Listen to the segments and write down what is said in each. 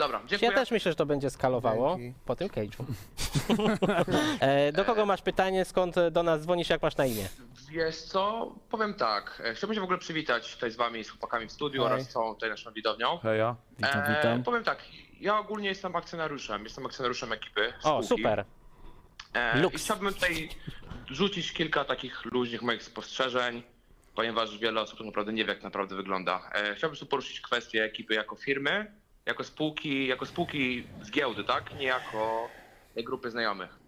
Dobra, Ja dziękuję. też myślę, że to będzie skalowało Dzięki. po tym cage'u. E, do kogo masz pytanie, skąd do nas dzwonisz, jak masz na imię? Wiesz co, powiem tak, e, chciałbym się w ogóle przywitać tutaj z wami, z chłopakami w studiu Hej. oraz z całą tutaj naszą widownią. Heja. Witam, E, witam. Powiem tak, ja ogólnie jestem akcjonariuszem, jestem akcjonariuszem ekipy O, spółki. super. E, I Luks. chciałbym tutaj rzucić kilka takich luźnych moich spostrzeżeń, ponieważ wiele osób tak naprawdę nie wie, jak naprawdę wygląda. E, chciałbym tu poruszyć kwestię ekipy jako firmy, jako spółki, jako spółki z giełdy, tak? Nie jako grupy znajomych.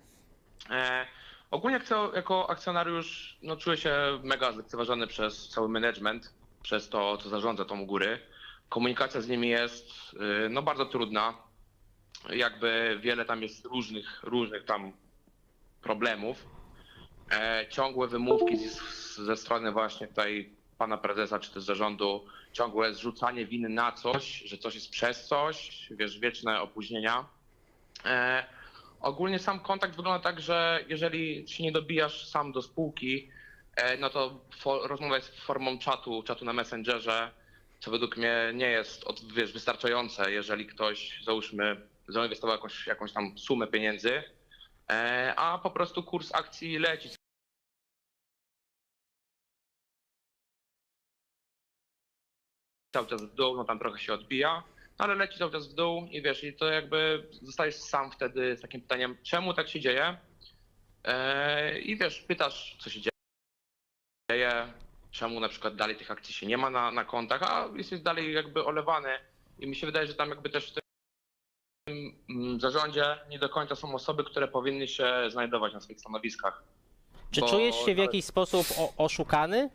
E, ogólnie jako, jako akcjonariusz no, czuję się mega zlekceważony przez cały management, przez to, co zarządza tą u góry. Komunikacja z nimi jest y, no, bardzo trudna. Jakby wiele tam jest różnych, różnych tam problemów. E, ciągłe wymówki z, ze strony właśnie tutaj pana prezesa czy też zarządu, ciągłe zrzucanie winy na coś, że coś jest przez coś, wiesz, wieczne opóźnienia. E, ogólnie sam kontakt wygląda tak, że jeżeli się nie dobijasz sam do spółki, e, no to fo- rozmowa jest formą czatu, czatu na Messengerze, co według mnie nie jest od, wiesz, wystarczające, jeżeli ktoś, załóżmy, zainwestował jakąś, jakąś tam sumę pieniędzy, e, a po prostu kurs akcji leci cały czas w dół, no tam trochę się odbija, ale leci cały czas w dół i wiesz, i to jakby zostajesz sam wtedy z takim pytaniem, czemu tak się dzieje? E, I wiesz, pytasz, co się dzieje, czemu na przykład dalej tych akcji się nie ma na, na kontach, a jesteś dalej jakby olewany i mi się wydaje, że tam jakby też w tym mm, zarządzie nie do końca są osoby, które powinny się znajdować na swoich stanowiskach. Czy Bo czujesz się w jakiś sposób oszukany?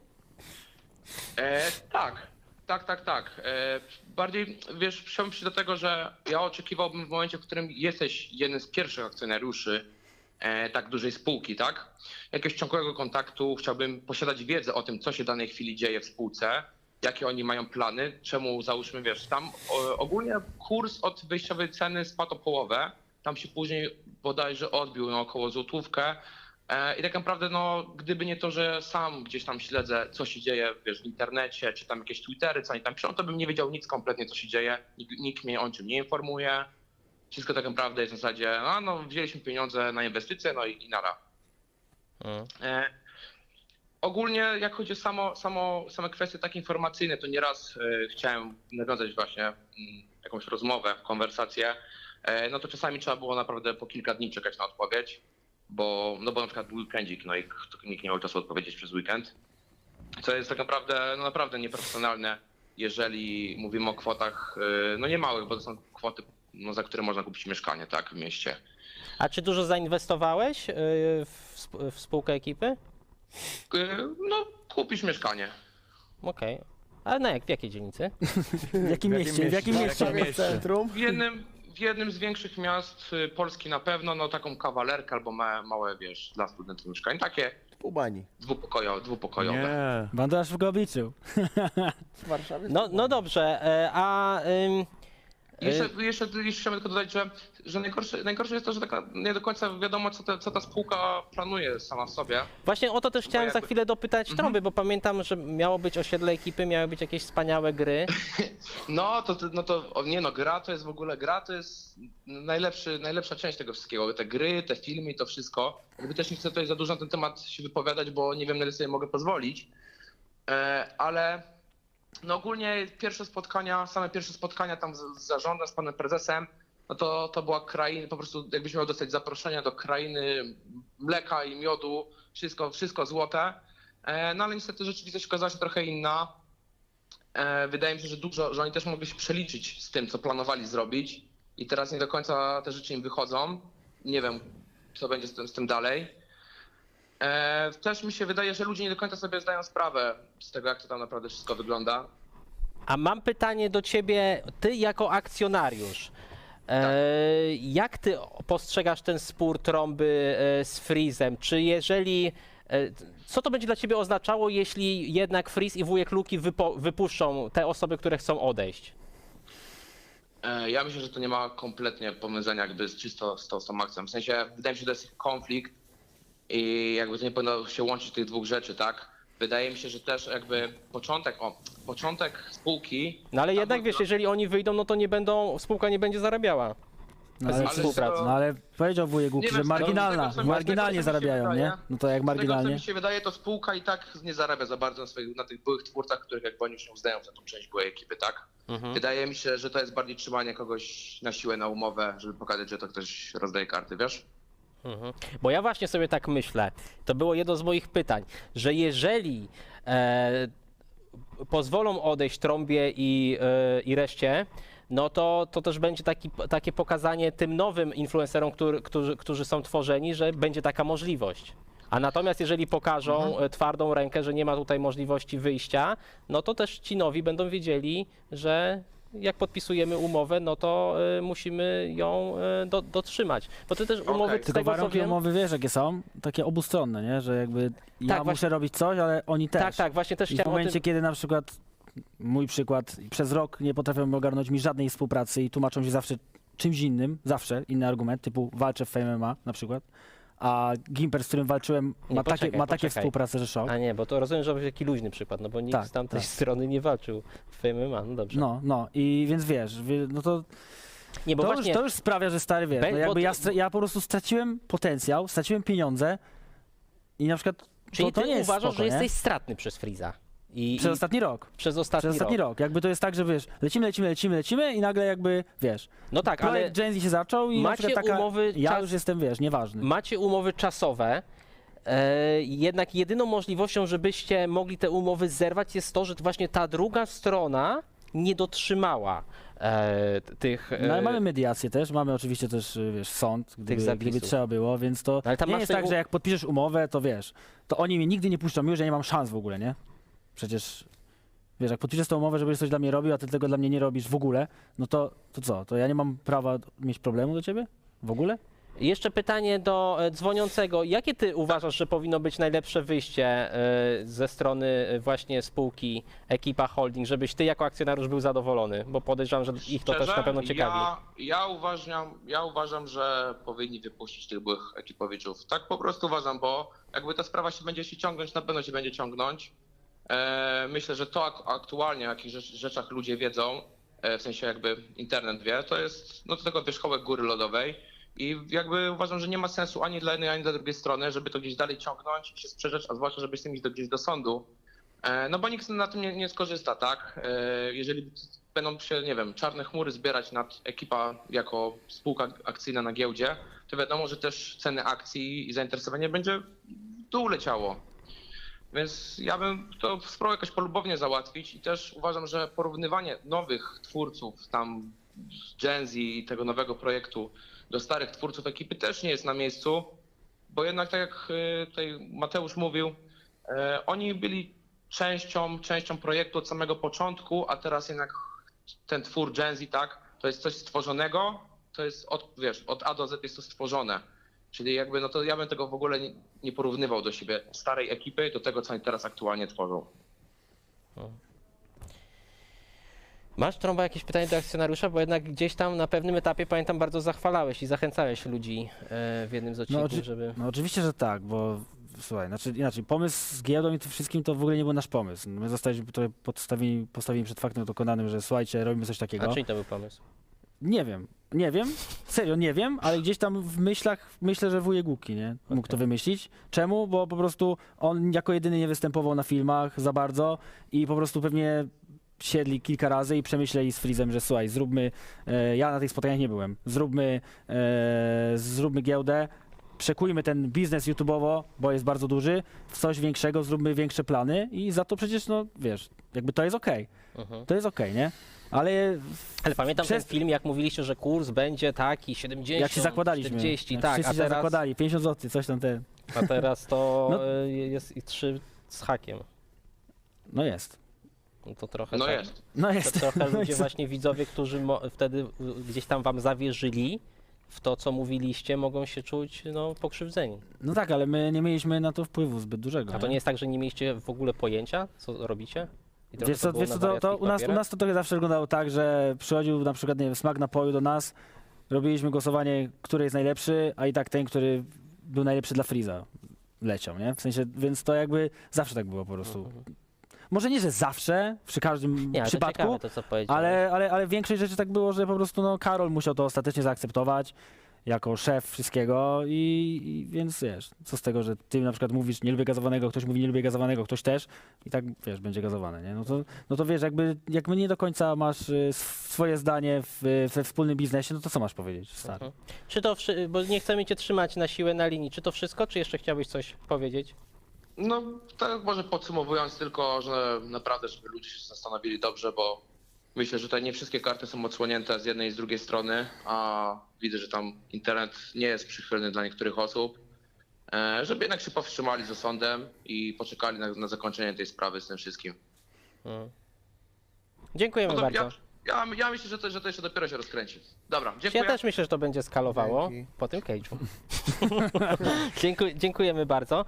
E, tak, tak, tak, tak. E, bardziej, wiesz, chciałbym przyjść do tego, że ja oczekiwałbym w momencie, w którym jesteś jednym z pierwszych akcjonariuszy e, tak dużej spółki, tak? Jakiegoś ciągłego kontaktu, chciałbym posiadać wiedzę o tym, co się w danej chwili dzieje w spółce, jakie oni mają plany, czemu załóżmy, wiesz, tam ogólnie kurs od wyjściowej ceny spadł o połowę, tam się później bodajże odbił na około złotówkę, I tak naprawdę, no, gdyby nie to, że sam gdzieś tam śledzę, co się dzieje wiesz, w internecie, czy tam jakieś Twittery, co oni tam piszą, to bym nie wiedział nic kompletnie, co się dzieje. Nikt, nikt mnie o czym nie informuje. Wszystko tak naprawdę jest w zasadzie, a no, wzięliśmy pieniądze na inwestycje, no i, i nara. E, ogólnie, jak chodzi o samo, samo, same kwestie takie informacyjne, to nieraz e, chciałem nawiązać właśnie mm, jakąś rozmowę, konwersację. E, no to czasami trzeba było naprawdę po kilka dni czekać na odpowiedź bo, no bo na przykład był weekendzik, no i nikt nie miał czasu odpowiedzieć przez weekend, co jest tak naprawdę, no naprawdę nieprofesjonalne, jeżeli mówimy o kwotach, yy, no nie małych, bo to są kwoty, no, za które można kupić mieszkanie, tak, w mieście. A czy dużo zainwestowałeś y, w, sp- w spółkę ekipy? Yy, no, kupisz mieszkanie. Okej. A na jak, w jakiej dzielnicy? W jakim mieście? W jakim W mieście? jakim W centrum? W jednym, w jednym z większych miast y, Polski na pewno, no taką kawalerkę albo ma, małe, wiesz, dla studentów mieszkanie, takie U Bani. dwupokojowe. dwupokojowe. Nie. Bandaż w Gowiczu. W Warszawie? No, no dobrze, e, a ym, Jeszcze, jeszcze, jeszcze chciałbym tylko dodać, że, że najgorsze, najgorsze jest to, że taka nie do końca wiadomo, co, te, co ta spółka planuje sama w sobie. właśnie o to też chciałem za chwilę dopytać Mhm. Trąby, bo pamiętam, że miało być osiedle ekipy, miały być jakieś wspaniałe gry. No to, no to nie no, gra to jest w ogóle, gra to jest najlepszy, najlepsza część tego wszystkiego. Te gry, te filmy i to wszystko. Jakby też nie chcę tutaj za dużo na ten temat się wypowiadać, bo nie wiem, na ile sobie mogę pozwolić. E, ale no ogólnie pierwsze spotkania, same pierwsze spotkania tam z, z zarządem, z panem prezesem, no to, to była kraina, po prostu jakbyś miał dostać zaproszenia do krainy mleka i miodu, wszystko, wszystko złote. E, no ale niestety rzeczywistość okazała się trochę inna. E, wydaje mi się, że dużo, że oni też mogli się przeliczyć z tym, co planowali zrobić i teraz nie do końca te rzeczy im wychodzą. Nie wiem, co będzie z tym, z tym dalej. E, też mi się wydaje, że ludzie nie do końca sobie zdają sprawę z tego, jak to tam naprawdę wszystko wygląda. A mam pytanie do ciebie, ty jako akcjonariusz. E, Tak. jak ty postrzegasz ten spór trąby e, z Freezem? Czy jeżeli. E, co to będzie dla ciebie oznaczało, jeśli jednak Freeze i wujek Luki wypo, wypuszczą te osoby, które chcą odejść? E, ja myślę, że to nie ma kompletnie powiązania jakby z czysto z tą, z tą akcją. W sensie wydaje mi się, że to jest konflikt i jakby to nie powinno się łączyć tych dwóch rzeczy, tak? wydaje mi się, że też jakby początek, o, początek spółki. No ale jednak wiesz, jeżeli oni wyjdą, no to nie będą, spółka nie będzie zarabiała. No ale, współpracy. no ale powiedział wujek Łuki, że marginalna, tego, marginalnie się zarabiają, wydaje, nie? No to jak Z tego, co marginalnie. mi się wydaje, to spółka i tak nie zarabia za bardzo na, swoich, na tych byłych twórcach, których jakby oni już nie uznają za tą część byłej ekipy, tak? Mhm. Wydaje mi się, że to jest bardziej trzymanie kogoś na siłę na umowę, żeby pokazać, że to ktoś rozdaje karty, wiesz? Mhm. Bo ja właśnie sobie tak myślę, to było jedno z moich pytań, że jeżeli e, pozwolą odejść Trąbie i, e, i reszcie, no to, to też będzie taki, takie pokazanie tym nowym influencerom, który, którzy, którzy są tworzeni, że będzie taka możliwość. A natomiast jeżeli pokażą e, twardą rękę, że nie ma tutaj możliwości wyjścia, no to też ci nowi będą wiedzieli, że jak podpisujemy umowę, no to e, musimy ją e, do, dotrzymać. Bo to też umowy Okej. z Tylko tego co warunki wiem, umowy wiesz jakie są? Takie obustronne, nie? Że jakby ja Tak, muszę właśnie- robić coś, ale oni też. Tak, tak, właśnie też I w chciałem o momencie, tym... kiedy na przykład mój przykład, przez rok nie potrafią ogarnąć mi żadnej współpracy i tłumaczą się zawsze czymś innym, zawsze inny argument, typu walczę w MMA na przykład, a Gimper, z którym walczyłem, Nie, ma, poczekaj, takie, ma takie poczekaj. współprace, że szok. A nie, bo to rozumiem, że to taki luźny przykład, no bo nikt Tak, z tamtej tak. strony nie walczył w MMA, no dobrze. No, no i więc wiesz, wie- no to, nie, bo to, właśnie, już, to już sprawia, że stary wiesz, Be- no bo jakby to- ja, stra- ja po prostu straciłem potencjał, straciłem pieniądze i na przykład czyli to, to ty nie jest uważasz, spoko, że nie? jesteś stratny przez Freeza. I, Przez i ostatni rok. przez ostatni, Przez ostatni rok. rok. Jakby to jest tak, że wiesz, lecimy, lecimy, lecimy, lecimy i nagle jakby, wiesz, No tak, ale Gen Z się zaczął i macie taka, umowy ja czas- już jestem, wiesz, nieważny. macie umowy czasowe. E, jednak jedyną możliwością, żebyście mogli te umowy zerwać jest to, że właśnie ta druga strona nie dotrzymała e, tych... No ale e, mamy mediację też, mamy oczywiście też, y, wiesz, sąd, gdyby, gdyby trzeba było, więc to No ale tam nie jest tak, u- że jak podpiszesz umowę, to wiesz, to oni mnie nigdy nie puszczą już, że nie mam szans w ogóle, nie? Przecież, wiesz, jak podpiszesz tą umowę, żebyś coś dla mnie robił, a ty tego dla mnie nie robisz w ogóle, no to, to co, to ja nie mam prawa mieć problemu do ciebie? W ogóle? Jeszcze pytanie do e, dzwoniącego. Jakie ty uważasz, że powinno być najlepsze wyjście e, ze strony e, właśnie spółki Ekipa Holding, żebyś ty jako akcjonariusz był zadowolony? Bo podejrzewam, że ich to też Szczerze, na pewno ciekawi. Ja, ja, uważam, ja uważam, że powinni wypuścić tych byłych ekipowiczów. Tak po prostu uważam, bo jakby ta sprawa się będzie się ciągnąć, na pewno się będzie ciągnąć. E, myślę, że to ak- aktualnie, o jakich rzecz, rzeczach ludzie wiedzą, e, w sensie jakby internet wie, to jest no to tylko wierzchołek góry lodowej. I jakby uważam, że nie ma sensu ani dla jednej, ani dla drugiej strony, żeby to gdzieś dalej ciągnąć i się sprzeczać, a zwłaszcza, żeby z tym iść do, gdzieś do sądu. E, No bo nikt na tym nie, nie skorzysta, tak? Jeżeli będą się, nie wiem, czarne chmury zbierać nad ekipa jako spółka akcyjna na giełdzie, to wiadomo, że też ceny akcji i zainteresowanie będzie w dół leciało. Więc ja bym to spróbował jakoś polubownie załatwić i też uważam, że porównywanie nowych twórców tam Gen Z i tego nowego projektu do starych twórców ekipy też nie jest na miejscu, bo jednak tak jak y, tutaj Mateusz mówił, e, oni byli częścią, częścią projektu od samego początku, a teraz jednak ten twór Gen Z, tak, to jest coś stworzonego, to jest od, wiesz, od A do Z jest to stworzone. Czyli jakby, no to ja bym tego w ogóle nie, nie porównywał do siebie, starej ekipy, do tego, co oni teraz aktualnie tworzą. Masz trąba jakieś pytanie do akcjonariusza, bo jednak gdzieś tam na pewnym etapie pamiętam bardzo zachwalałeś i zachęcałeś ludzi e, w jednym z odcinków, oczy- żeby... No oczywiście, że tak, bo słuchaj, znaczy inaczej, pomysł z giełdą i tym wszystkim to w ogóle nie był nasz pomysł. My zostaliśmy tutaj podstawieni, postawieni przed faktem dokonanym, że słuchajcie, robimy coś takiego. A czyj to był pomysł? Nie wiem, nie wiem, serio nie wiem, ale gdzieś tam w myślach myślę, że wujek Łuki, nie? Mógł Okej. to wymyślić. Czemu? Bo po prostu on jako jedyny nie występował na filmach za bardzo i po prostu pewnie siedli kilka razy i przemyśleli z Freezem, że słuchaj, zróbmy, e, ja na tych spotkaniach nie byłem, zróbmy, e, zróbmy giełdę, przekujmy ten biznes YouTubeowo, bo jest bardzo duży, w coś większego, zróbmy większe plany i za to przecież, no wiesz, jakby to jest okej, Mhm. to jest okej, nie? Ale Ale pamiętam Przez- ten film, jak mówiliście, że kurs będzie taki 70, jak się zakładaliśmy, 40, jak tak, wszyscy a się teraz, zakładali, 50 zł, coś tam te, a teraz to No. e, jest i 3 z hakiem. no jest, No to trochę No tak. jest. no To jest. trochę no ludzie jest. właśnie widzowie, którzy mo- wtedy y, gdzieś tam wam zawierzyli w to, co mówiliście, mogą się czuć no, pokrzywdzeni. No tak, ale my nie mieliśmy na to wpływu zbyt dużego. A to nie jest tak, że nie mieliście w ogóle pojęcia, co robicie? I Wiesz co, było wiesz co to, to u, nas, u nas to trochę zawsze wyglądało tak, że przychodził na przykład, nie wiem, smak napoju do nas, robiliśmy głosowanie, który jest najlepszy, a i tak ten, który był najlepszy dla Freeza. leciał, nie? W sensie, więc to jakby zawsze tak było po prostu. Może nie, że zawsze, przy każdym. Nie, ale to przypadku, ciekawe to, ale, ale, ale większość rzeczy tak było, że po prostu no, Karol musiał to ostatecznie zaakceptować jako szef wszystkiego i, i więc wiesz, co z tego, że ty na przykład mówisz nie lubię gazowanego, ktoś mówi nie lubię gazowanego, ktoś też i tak wiesz, będzie gazowane, nie? No to, no to wiesz, jakby, jakby nie do końca masz y, sw- swoje zdanie w, we wspólnym biznesie, no to co masz powiedzieć, stary? Mhm. Czy to, bo nie chcemy cię trzymać na siłę na linii, czy to wszystko, czy jeszcze chciałbyś coś powiedzieć? No, tak może podsumowując tylko, że naprawdę, żeby ludzie się zastanowili dobrze, bo myślę, że tutaj nie wszystkie karty są odsłonięte z jednej i z drugiej strony, a widzę, że tam internet nie jest przychylny dla niektórych osób. E, Żeby jednak się powstrzymali z osądem i poczekali na, na zakończenie tej sprawy z tym wszystkim. Mhm. Dziękujemy No bardzo. ja, ja, ja myślę, że to, że to jeszcze dopiero się rozkręci. Dobra, Ja dziękuję. też myślę, że to będzie skalowało Dzięki. po tym cage'u. Dziękuj- dziękujemy bardzo.